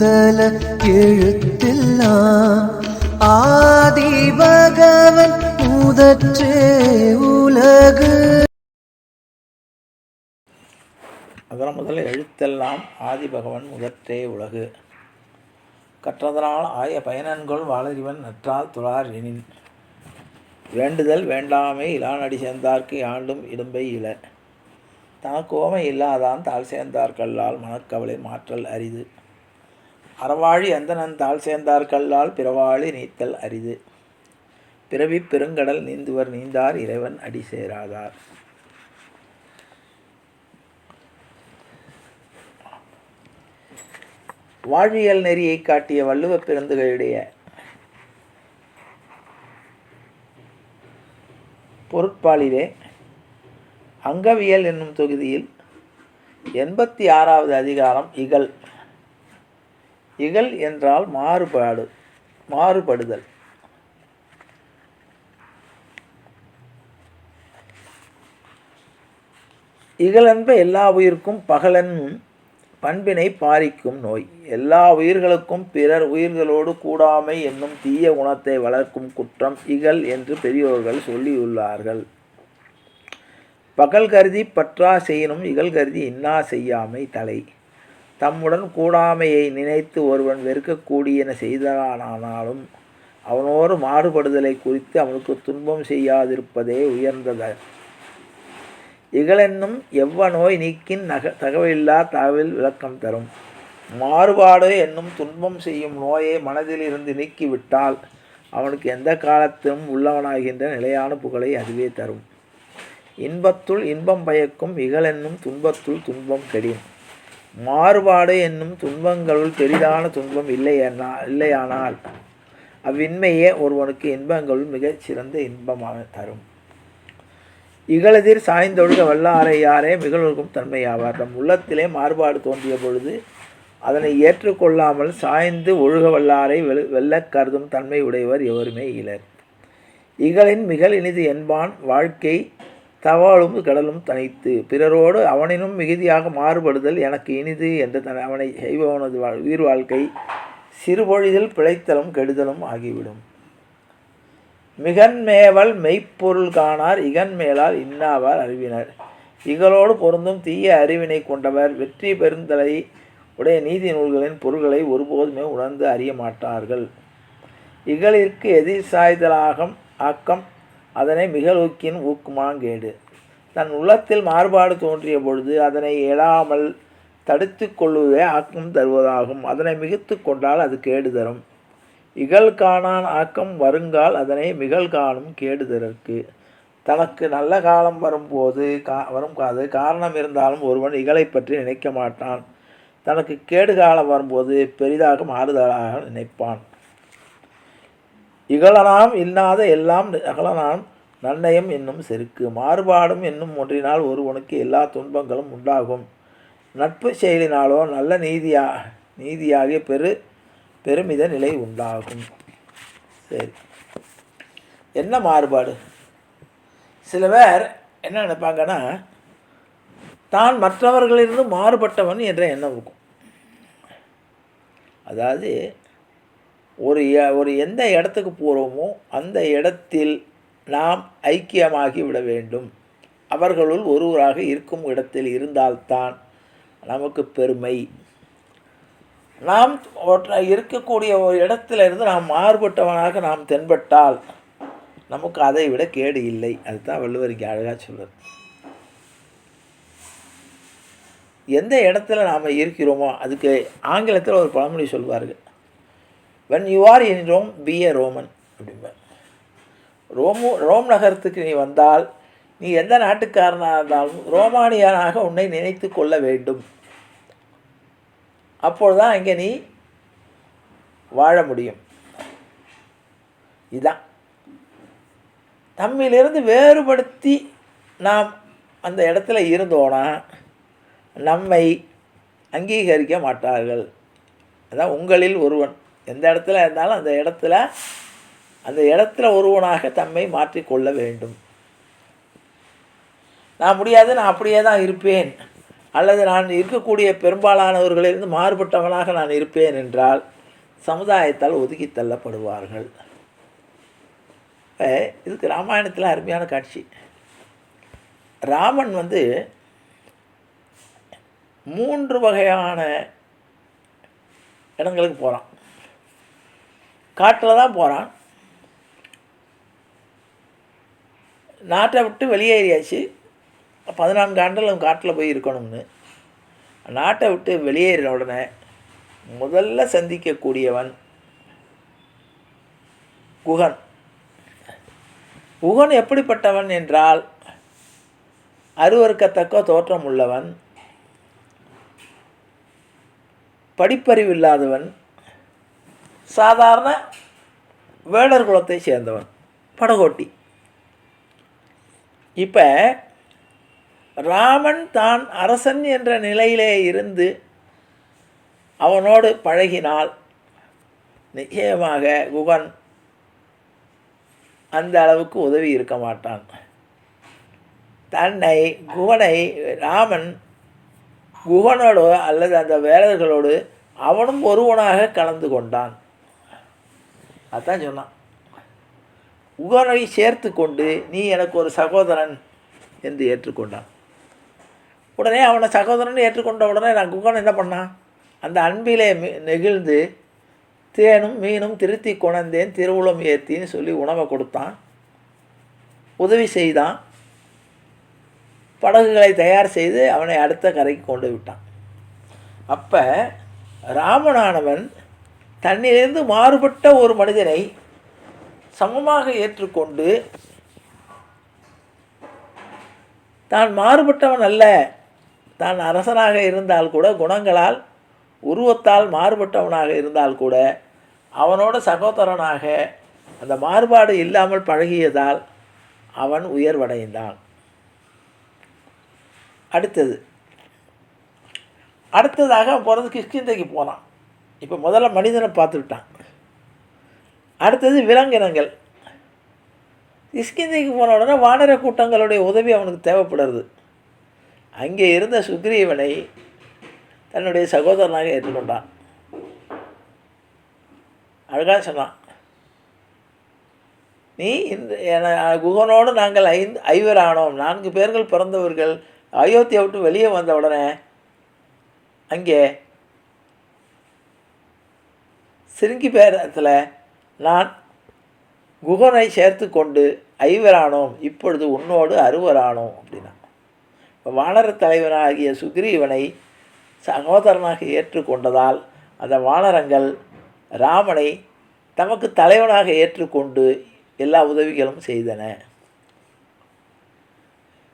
முதல எழுத்தெல்லாம் ஆதி பகவன் முதற்றே உலகு. அகர முதல்ல எழுத்தெல்லாம் ஆதி பகவன் முதற்றே உலகு. கற்றதனால் ஆய பயனன்கொள் வாளறிவன் நற்றால் துளார் எனின். வேண்டுதல் வேண்டாமை இலானடி சேர்ந்தார்க்கு ஆண்டும் இடும்பை இல தனக்கு ஓமை இல்லாதான் தாழ் சேர்ந்தார்கல்லால் மனக்கவலை மாற்றல் அரிது. அறவாழி அந்தனன் தாழ் சேர்ந்தார்கல்லால் பிறவாழி நீத்தல் அரிது. பிறவி பெருங்கடல் நீந்துவர் நீந்தார் இறைவன் அடி சேராதார். வாழ்வியல் நெறியை காட்டிய வள்ளுவப் பிறந்துகளுடைய பொருட்பாலிலே அங்கவியல் என்னும் தொகுதியில் எண்பத்தி ஆறாவது அதிகாரம் இகழ். இகல் என்றால் மாறுபாடு மாறுபடுதல். இகலென்ப எல்லா உயிர்க்கும் பகலன் பண்பினை பாரிக்கும் நோய். எல்லா உயிர்களுக்கும் பிறர் உயிர்களோடு கூடாமை என்னும் தீய குணத்தை வளர்க்கும் குற்றம் இகல் என்று பெரியோர்கள் சொல்லியுள்ளார்கள். பகல் கருதி பற்றா செய்யணும் இகல் கருதி இன்னா செய்யாமை தலை. தம்முடன் கூடாமையை நினைத்து ஒருவன் வெறுக்கக்கூடியன செய்தலானாலும் அவனோடு மாறுபடுதலை குறித்து அவனுக்கு துன்பம் செய்யாதிருப்பதே உயர்ந்தது. இகலென்னும் எவ்வ நோய் நீக்கின் நக தகவலில்லா தகவல் விளக்கம் தரும். மாறுபாடு என்னும் துன்பம் செய்யும் நோயை மனதில் இருந்து நீக்கிவிட்டால் அவனுக்கு எந்த காலத்திலும் உள்ளவனாகின்ற நிலையான புகழை அதுவே தரும். இன்பத்துள் இன்பம் பயக்கும் இகலென்னும் துன்பத்துள் துன்பம் கெடின் மாறுபாடு என்னும் துன்பங்களுள் பெரிதான துன்பம் இல்லையனா இல்லையானால் அவ்வின்மையே ஒருவனுக்கு இன்பங்களுள் மிகச் சிறந்த இன்பமாக தரும். இகழதிர் சாய்ந்தொழுக வல்லாரை யாரே மிகழ்கும் தன்மையாவார். நம் உள்ளத்திலே மாறுபாடு தோன்றிய பொழுது அதனை ஏற்றுக்கொள்ளாமல் சாய்ந்து ஒழுக வல்லாரை வெல் வெல்லக் கருதும் தன்மை உடையவர் எவருமே இலர். இகலின் மிகல் இனிது என்பான் வாழ்க்கை தவாளும் கடலும் தனித்து பிறரோடு அவனினும் மிகுதியாக மாறுபடுதல் எனக்கு இனிது என்று தன் அவனை செய்பவனது வாழ் உயிர் வாழ்க்கை சிறுபொழிதில் பிழைத்தலும் கெடுதலும் ஆகிவிடும். மிகன்மேவல் மெய்ப்பொருள் காணார் இகன்மேலால் இன்னாவார் அறிவினர். இகலோடு பொருந்தும் தீய அறிவினை கொண்டவர் வெற்றி பெருந்தலை உடைய நீதி நூல்களின் பொருள்களை ஒருபோதுமே உணர்ந்து அறிய மாட்டார்கள். இகலிற்கு எதிர் சாய்தலாகம் ஆக்கம் அதனை மிகலூக்கின் ஊக்குமாங்கேடு. தன் உள்ளத்தில் மாறுபாடு தோன்றிய பொழுது அதனை எழாமல் தடுத்து கொள்வதே ஆக்கம் தருவதாகும். அதனை மிகுத்து கொண்டால் அது கேடு தரும். இகழ் காணான் ஆக்கம் வருங்கால் அதனை மிகழ் காணும் கேடுதற்கு தனக்கு நல்ல காலம் வரும்போது கா வரும் காது காரணம் இருந்தாலும் ஒருவன் இகலை பற்றி நினைக்க மாட்டான். தனக்கு கேடு காலம் வரும்போது பெரிதாக மாறுதலாக நினைப்பான். இகழனாம் இல்லாத எல்லாம் அகலனாம் நன்னயம் என்னும் செருக்கு. மாறுபாடும் என்னும் ஒன்றினால் ஒருவனுக்கு எல்லா துன்பங்களும் உண்டாகும். நட்பு செயலினாலோ நல்ல நீதியா நீதியாகிய பெரு பெருமித நிலை உண்டாகும். சரி. என்ன மாறுபாடு? சில பேர் என்ன நினைப்பாங்கன்னா தான் மற்றவர்களிலிருந்து மாறுபட்டவன் என்ற எண்ணம் இருக்கும். அதாவது ஒரு ஒரு எந்த இடத்துக்கு போகிறோமோ அந்த இடத்தில் நாம் ஐக்கியமாகி விட வேண்டும். அவர்களுள் ஒருவராக இருக்கும் இடத்தில் இருந்தால்தான் நமக்கு பெருமை. நாம் ஒற்ற- இருக்கக்கூடிய ஒரு இடத்துல இருந்து நாம் மாறுபட்டவனாக நாம் தென்பட்டால் நமக்கு அதை விட கேடு இல்லை. அதுதான் வள்ளுவர் இங்கே அழகாக சொல்றார். எந்த இடத்துல நாம் இருக்கிறோமோ அதுக்கு ஆங்கிலத்தில் ஒரு பழமொழி சொல்வார்கள். When you are in Rome be a Roman அப்படிம்பார். ரோமு ரோம் நகரத்துக்கு நீ வந்தால் நீ எந்த நாட்டுக்காரனாக இருந்தாலும் ரோமானியனாக உன்னை நினைத்து கொள்ள வேண்டும். அப்பொழுதுதான் இங்கே நீ வாழ முடியும். இதுதான் நம்மிலிருந்து வேறுபடுத்தி நாம் அந்த இடத்துல இருந்தோன்னா நம்மை அங்கீகரிக்க மாட்டார்கள். அதான் உங்களில் ஒருவன். எந்த இடத்துல இருந்தாலும் அந்த இடத்துல அந்த இடத்துல ஒருவனாக தம்மை மாற்றிக்கொள்ள வேண்டும். நான் முடியாது நான் அப்படியே தான் இருப்பேன். அல்லது நான் இருக்கக்கூடிய பெரும்பாலானவர்களிலிருந்து மாறுபட்டவனாக நான் இருப்பேன் என்றால் சமுதாயத்தால் ஒதுக்கி தள்ளப்படுவார்கள். இதுக்கு ராமாயணத்தில் அருமையான காட்சி. ராமன் வந்து மூன்று வகையான இடங்களுக்கு போகிறான் காட்டில் தான் போகிறான் நாட்டை விட்டு வெளியேறியாச்சு. பதினான்கு ஆண்டுகள் காட்டில் போய் இருக்கணும்னு. நாட்டை விட்டு வெளியேறின உடனே முதல்ல சந்திக்கக்கூடியவன் குகன். குகன் எப்படிப்பட்டவன் என்றால் அருவறுக்கத்தக்க தோற்றம் உள்ளவன் படிப்பறிவு இல்லாதவன் சாதாரண வேடர் குலத்தை சேர்ந்தவன் படகோட்டி இப்போ ராமன் தான் அரசன் என்ற நிலையிலே இருந்து அவனோடு பழகினால் நிச்சயமாக குகன் அந்த அளவுக்கு உதவி இருக்க மாட்டான் தன்னை குகனை ராமன் குகனோடு அல்லது அந்த வேலர்களோடு அவனும் ஒருவனாக கலந்து கொண்டான் அதான் சொன்னான். உகனை சேர்த்து கொண்டு நீ எனக்கு ஒரு சகோதரன் என்று ஏற்றுக்கொண்டான். உடனே அவனை சகோதரன் ஏற்றுக்கொண்ட உடனே நான் குகன் என்ன பண்ணான்? அந்த அன்பிலே நெகிழ்ந்து தேனும் மீனும் திருத்தி கொணர்ந்தேன் திருவுளம் ஏத்தின்னு சொல்லி உணவை கொடுத்தான். உதவி செய்தான். படகுகளை தயார் செய்து அவனை அடுத்த கரைக்கு கொண்டு விட்டான். அப்போ ராமனானவன் தன்னிலிருந்து மாறுபட்ட ஒரு மனிதனை சமமாக ஏற்றுக்கொண்டு தான் மாறுபட்டவன் அல்ல தான் அரசனாக இருந்தால் கூட குணங்களால் உருவத்தால் மாறுபட்டவனாக இருந்தால் கூட அவனோட சகோதரனாக அந்த மாறுபாடு இல்லாமல் பழகியதால் அவன் உயர்வடைந்தான். அடுத்தது. அடுத்ததாக அவன் போகிறது கிஷ்கிந்தைக்கு போனான். இப்போ முதல்ல மனிதனை பார்த்துக்கிட்டான் அடுத்தது விலங்கினங்கள். கிஷ்கிந்தைக்கு போன உடனே வானர கூட்டங்களுடைய உதவி அவனுக்கு தேவைப்படுறது. அங்கே இருந்த சுக்ரீவனை தன்னுடைய சகோதரனாக ஏற்றுக்கொண்டான். அழகாக சொன்னான். நீ இந்த என குகனோடு நாங்கள் ஐந்து ஐவர் ஆனோம் நான்கு பேர்கள் பிறந்தவர்கள். அயோத்தியை விட்டு வெளியே வந்த உடனே அங்கே சிறுங்கி பேரத்தில் நான் குகனை சேர்த்து கொண்டு ஐவரானோம் இப்பொழுது உன்னோடு அறுவரானோம் அப்படின்னா. இப்போ வானர தலைவனாகிய சுக்ரீவனை சகோதரனாக ஏற்றுக்கொண்டதால் அந்த வானரங்கள் ராமனை தமக்கு தலைவனாக ஏற்றுக்கொண்டு எல்லா உதவிகளும் செய்தன.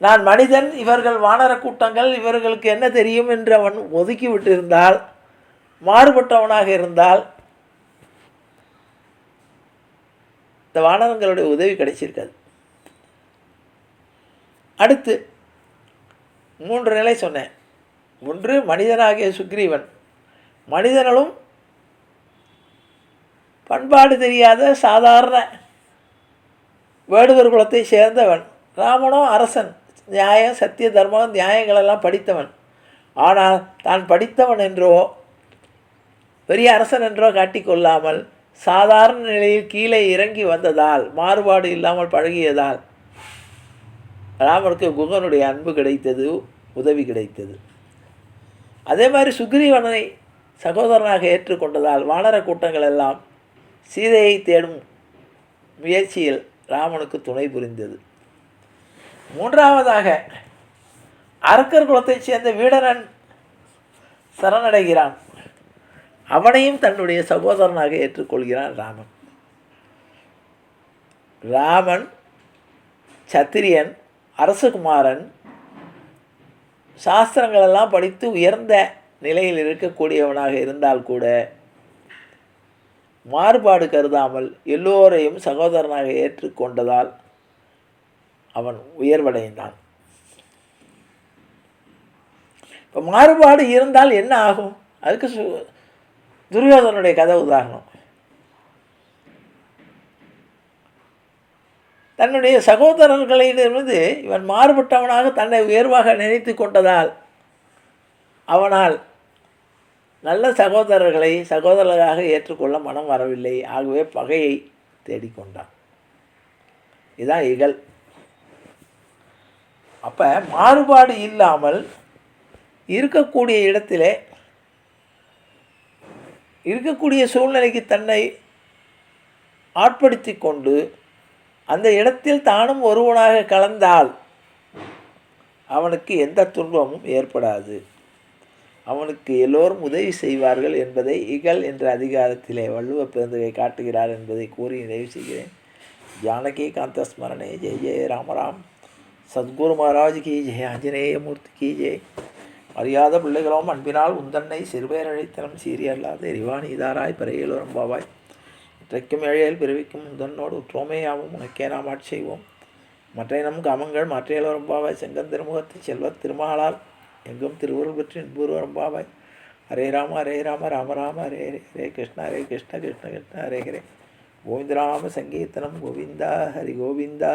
நான் மனிதன் இவர்கள் வானர கூட்டங்கள் இவர்களுக்கு என்ன தெரியும் என்று அவன் ஒதுக்கிவிட்டிருந்தால் மாறுபட்டவனாக இருந்தால் இந்த வானரங்களுடைய உதவி கிடைச்சிருக்காது. அடுத்து மூன்று நிலை சொன்னேன். ஒன்று மனிதனாகிய சுக்ரீவன். மனிதனும் பண்பாடு தெரியாத சாதாரண வேடுவர் குலத்தை சேர்ந்தவன். ராமனோ அரசன் நியாயம் சத்திய தர்மம் நியாயங்களெல்லாம் படித்தவன். ஆனால் தான் படித்தவன் என்றோ பெரிய அரசன் என்றோ காட்டிக்கொள்ளாமல் சாதாரண நிலையில் கீழே இறங்கி வந்ததால் மாறுபாடு இல்லாமல் பழகியதால் ராமனுக்கு குகனுடைய அன்பு கிடைத்தது உதவி கிடைத்தது. அதே மாதிரி சுக்ரீவனை சகோதரனாக ஏற்றுக்கொண்டதால் வானர கூட்டங்கள் எல்லாம் சீதையை தேடும் முயற்சியில் ராமனுக்கு துணை புரிந்தது. மூன்றாவதாக அரக்கர் குலத்தைச் சேர்ந்த வீடரன் சரணடைகிறான். அவனையும் தன்னுடைய சகோதரனாக ஏற்றுக்கொள்கிறான் ராமன். ராமன் சத்திரியன் அரசகுமாரன் சாஸ்திரங்களெல்லாம் படித்து உயர்ந்த நிலையில் இருக்கக்கூடியவனாக இருந்தால் கூட மாறுபாடு கருதாமல் எல்லோரையும் சகோதரனாக ஏற்றுக்கொண்டதால் அவன் உயர்வடைந்தான். இப்போ மாறுபாடு இருந்தால் என்ன ஆகும்? அதுக்கு சு துரியோதனுடைய கதை உதாரணம். தன்னுடைய சகோதரர்களிடமிருந்து இவன் மாறுபட்டவனாக தன்னை உயர்வாக நினைத்து கொண்டதால் அவனால் நல்ல சகோதரர்களை சகோதரர்களாக ஏற்றுக்கொள்ள மனம் வரவில்லை. ஆகவே பகையை தேடிக்கொண்டான் இதான் இகல். அப்போ மாறுபாடு இல்லாமல் இருக்கக்கூடிய இடத்திலே இருக்கக்கூடிய சூழ்நிலைக்கு தன்னை ஆட்படுத்தி கொண்டு அந்த இடத்தில் தானும் ஒருவனாக கலந்தால் அவனுக்கு எந்த துன்பமும் ஏற்படாது. அவனுக்கு எல்லோரும் உதவி செய்வார்கள் என்பதை இகல் என்ற அதிகாரத்திலே வள்ளுவ பிறந்தகை காட்டுகிறார் என்பதை கூறி நிறைவு செய்கிறேன். ஜானகி காந்த ஸ்மரணே ஜெய். ஜெய ராமராம் சத்குரு மகாராஜ் கி ஜெய் ஆஞ்சநேய மூர்த்தி கி ஜெய் அறியாத பிள்ளைகளோம் அன்பினால் உந்தன்னை சிறுபேரழைத்தனம் சீரியல்லாத எரிவான் இதாராய் பிறையிலோரம் பாவாய். இன்றைக்கும் ஏழையில் பிறவிக்கும் உந்தன்னோடு உற்றோமேயாவும் உனக்கே நாம் ஆட்சி செய்வோம். மற்ற நம் காமங்கள் மற்றையிலோரம் பாவாய் செங்கன் செல்வ செல்வத் திருமாலால் எங்கும் திருவுருள் பெற்று இன்பூர்வரம் பாவாய். ஹரே ராம ஹரே ராம ராம ராம ஹரே ஹரே ஹரே கிருஷ்ண ஹரே கிருஷ்ண கிருஷ்ண கிருஷ்ண ஹரே ஹரே. கோவிந்தராம சங்கீர்த்தனம் கோவிந்தா ஹரி கோவிந்தா.